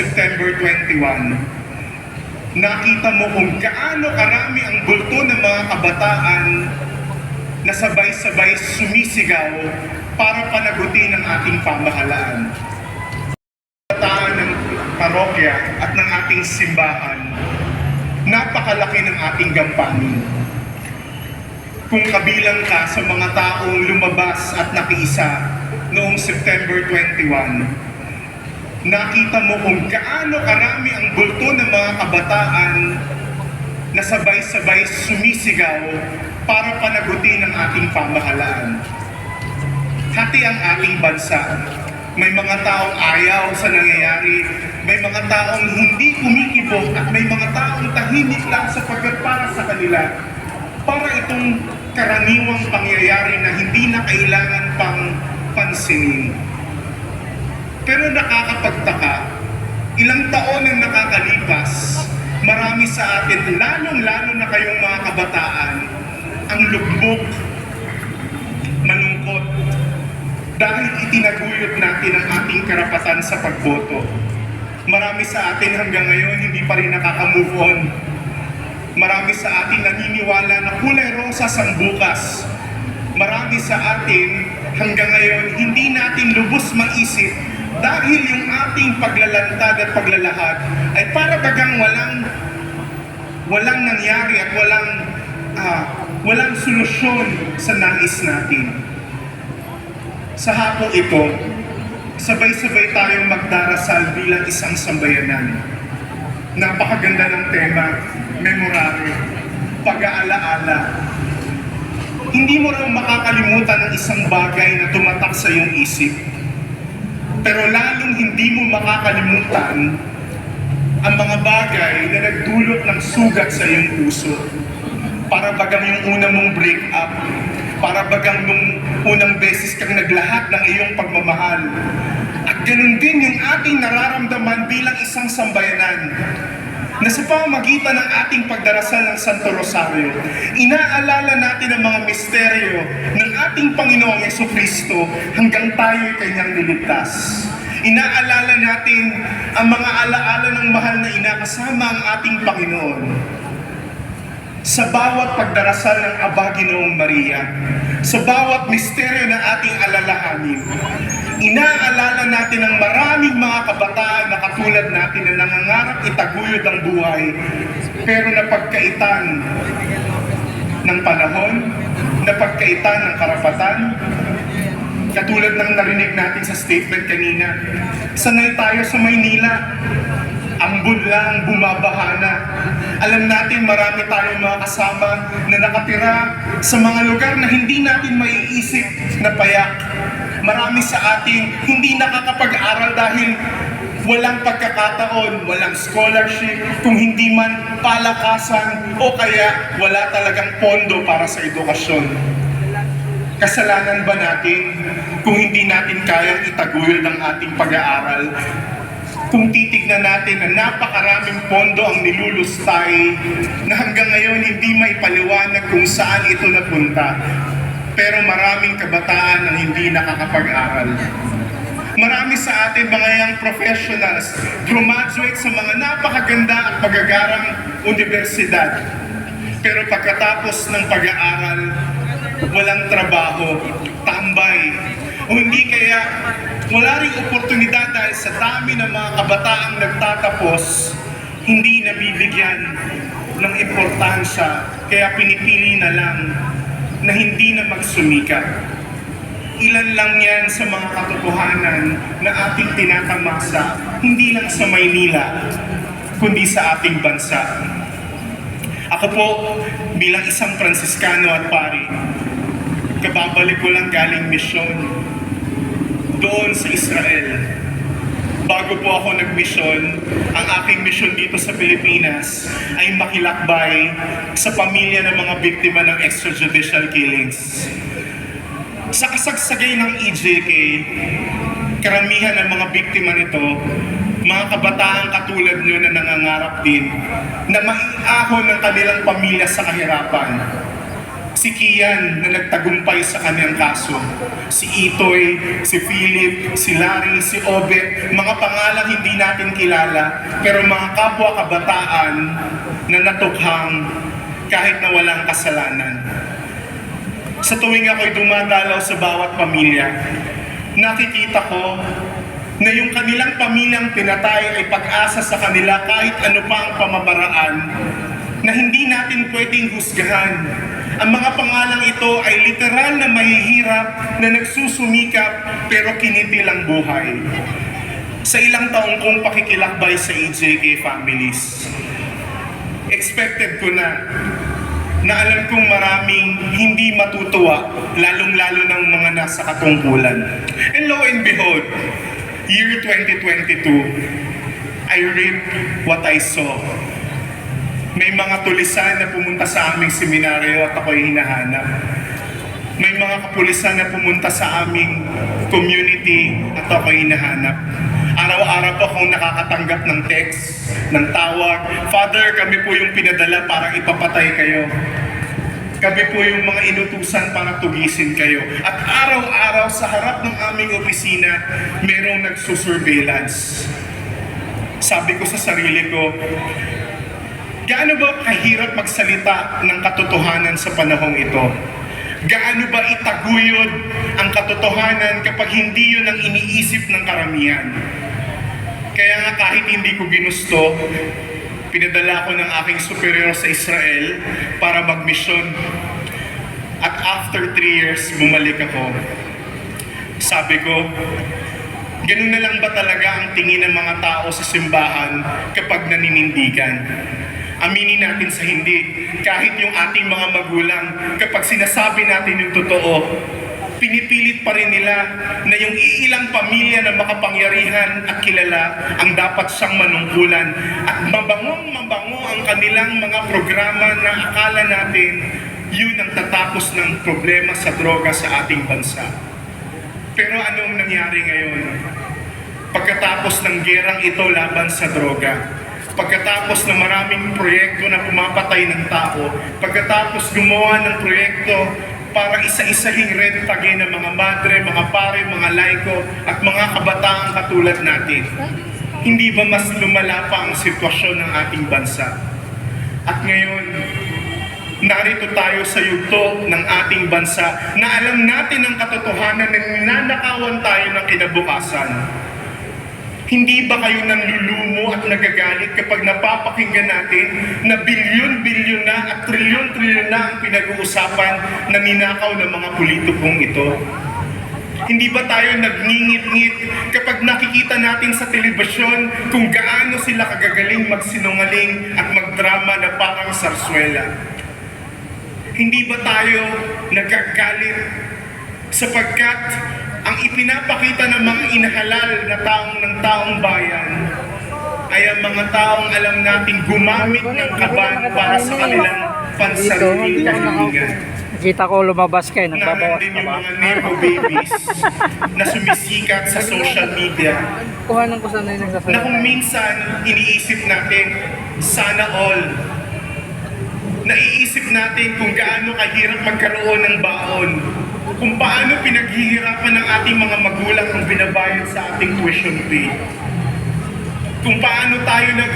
September 21, nakita mo kung gaano karami ang bulto ng mga kabataan na sabay-sabay sumisigaw para panagutin ang ating pamahalaan. Kabataan ng parokya at ng ating simbahan, napakalaki ng ating gampanin. Kung kabilang ka sa mga taong lumabas at nakiisa noong September 21, nakita mo kung gaano karami ang bulto ng mga kabataan na sabay-sabay sumisigaw para panagutin ang ating pamahalaan. Hati ang ating bansa. May mga taong ayaw sa nangyayari, may mga taong hindi kumikibok at may mga taong tahimik lang sapagkat para sa kanila para itong karaniwang pangyayari na hindi na kailangan pang pansinin. Pero nakakapagtaka, ilang taon ang nakakalipas, marami sa atin, lalong-lalo na kayong mga kabataan, ang lugmok, malungkot, dahil itinaguyod natin ang ating karapatan sa pagboto. Marami sa atin hanggang ngayon hindi pa rin nakaka-move on. Marami sa atin naniniwala na kulay rosas ang bukas. Marami sa atin hanggang ngayon hindi natin lubos maisip dahil yung ating paglalantad at paglalahad ay para bagang walang walang nangyari at walang ah, walang solusyon sa nais natin. Sa hapong ito, sabay-sabay tayong magdarasal bilang isang sambayanan. Napakaganda ng tema, memorare, pag-aalaala. Hindi mo raw makakalimutan ang isang bagay na tumatak sa iyong isip. Pero lalong hindi mo makakalimutan ang mga bagay na nagdulot ng sugat sa iyong puso. Para bagang yung una mong break up, para bagang nung unang beses kang naglahat ng iyong pagmamahal. At ganun din yung ating nararamdaman bilang isang sambayanan na sa pamagitan ng ating pagdarasal ng Santo Rosario, inaalala natin ang mga misteryo ng ating Panginoong Yeso Kristo hanggang tayo'y kanyang niligtas. Inaalala natin ang mga alaala ng mahal na ina kasama ang ating Panginoon sa bawat pagdarasal ng Aba Ginoong Maria, sa bawat misteryo na ating alalahanin, inaalala natin ang maraming mga kabataan na katulad natin na itaguyod ang buhay, pero napagkaitan ng panahon, napagkaitan ng karapatan, katulad ng narinig natin sa statement kanina, sanay tayo sa Maynila, ambon lang, bumabaha na. Alam natin marami tayong mga kasama na nakatira sa mga lugar na hindi natin maiisip na payak. Marami sa atin hindi nakakapag-aral dahil walang pagkakataon, walang scholarship, kung hindi man palakasan o kaya wala talagang pondo para sa edukasyon. Kasalanan ba natin kung hindi natin kayang itaguyod ang ating pag-aaral kung titignan natin na napakaraming pondo ang nilulustay na hanggang ngayon hindi may paliwanag kung saan ito napunta. Pero maraming kabataan ang hindi nakakapag-aral. Marami sa atin mga young professionals graduate sa mga napakaganda at magagarang universidad. Pero pagkatapos ng pag-aaral, walang trabaho, tambay, o hindi kaya wala rin oportunidad dahil sa dami ng mga kabataang nagtatapos, hindi nabibigyan ng importansya, kaya pinipili na lang na hindi na magsumika. Ilan lang yan sa mga katotohanan na ating tinatamasa, hindi lang sa Maynila, kundi sa ating bansa. Ako po, bilang isang Fransiskano at pari, kababalik ko lang galing misyon doon sa Israel. Bago po ako nagmisyon, ang aking misyon dito sa Pilipinas ay makilakbay sa pamilya ng mga biktima ng extrajudicial killings. Sa kasagsagay ng EJK, karamihan ng mga biktima nito, mga kabataan katulad nyo na nangangarap din na maiahon ng kanilang pamilya sa kahirapan. Si Kian na nagtagumpay sa kanyang kaso. Si Itoy, si Philip, si Larry, si Obet, mga pangalang hindi natin kilala, pero mga kapwa kabataan na natukhang kahit na walang kasalanan. Sa tuwing ako'y dumadalaw sa bawat pamilya, nakikita ko na yung kanilang pamilyang pinatay ay pag-asa sa kanila kahit ano pa ang pamamaraan na hindi natin pwedeng husgahan. Ang mga pangalang ito ay literal na mahihirap na nagsusumikap pero kinitil ang buhay. Sa ilang taong kong pakikilakbay sa EJK families, expected ko na na alam kong maraming hindi matutuwa, lalong-lalo ng mga nasa katungkulan. And lo and behold, year 2022, I reap what I saw. May mga tulisan na pumunta sa aming seminaryo at ako'y hinahanap. May mga kapulisan na pumunta sa aming community at ako'y hinahanap. Araw-araw po akong nakakatanggap ng text, ng tawag. Father, kami po yung pinadala para ipapatay kayo. Kami po yung mga inutusan para tugisin kayo. At araw-araw sa harap ng aming opisina, merong nagsusurveillance. Sabi ko sa sarili ko, gaano ba kahirap magsalita ng katotohanan sa panahong ito? Gaano ba itaguyod ang katotohanan kapag hindi yun ang iniisip ng karamihan? Kaya nga kahit hindi ko ginusto, pinadala ko ng aking superior sa Israel para magmisyon. At after three years, bumalik ako. Sabi ko, ganun na lang ba talaga ang tingin ng mga tao sa simbahan kapag naninindigan? Aminin natin sa hindi, kahit yung ating mga magulang, kapag sinasabi natin yung totoo, pinipilit pa rin nila na yung iilang pamilya na makapangyarihan at kilala ang dapat siyang manungkulan at mabangong mabango ang kanilang mga programa na akala natin yun ang tatapos ng problema sa droga sa ating bansa. Pero anong nangyari ngayon? Pagkatapos ng gerang ito laban sa droga, pagkatapos ng maraming proyekto na pumapatay ng tao, pagkatapos gumawa ng proyekto para isa-isahing red tagin ng mga madre, mga pare, mga laiko, at mga kabataang katulad natin. Hindi ba mas lumala pa ang sitwasyon ng ating bansa? At ngayon, narito tayo sa yugto ng ating bansa na alam natin ang katotohanan na ninanakawan tayo ng kinabukasan. Hindi ba kayo nanlulumo at nagagalit kapag napapakinggan natin na bilyon-bilyon na at trilyon-trilyon na ang pinag-uusapan na ninakaw ng mga politikong ito? Hindi ba tayo nagngingit-ngit kapag nakikita natin sa telebisyon kung gaano sila kagagaling magsinungaling at magdrama na parang sarswela? Hindi ba tayo nagagalit sapagkat ang ipinapakita ng mga inahalal na taong ng taong bayan ay ang mga taong alam natin gumamit ng kaban para sa kanilang pansariling kahilingan. Kita ko lumabas kayo, nagbabawas ka yung ba? mga nepo babies na sumisikat sa social media Kuhanan ko sana yung na nagsasalita. kung minsan iniisip natin, sana all. Naiisip natin kung gaano kahirap magkaroon ng baon. Kung paano pinaghihirapan ng ating mga magulang ang binabayad sa ating tuition fee. Kung paano tayo nag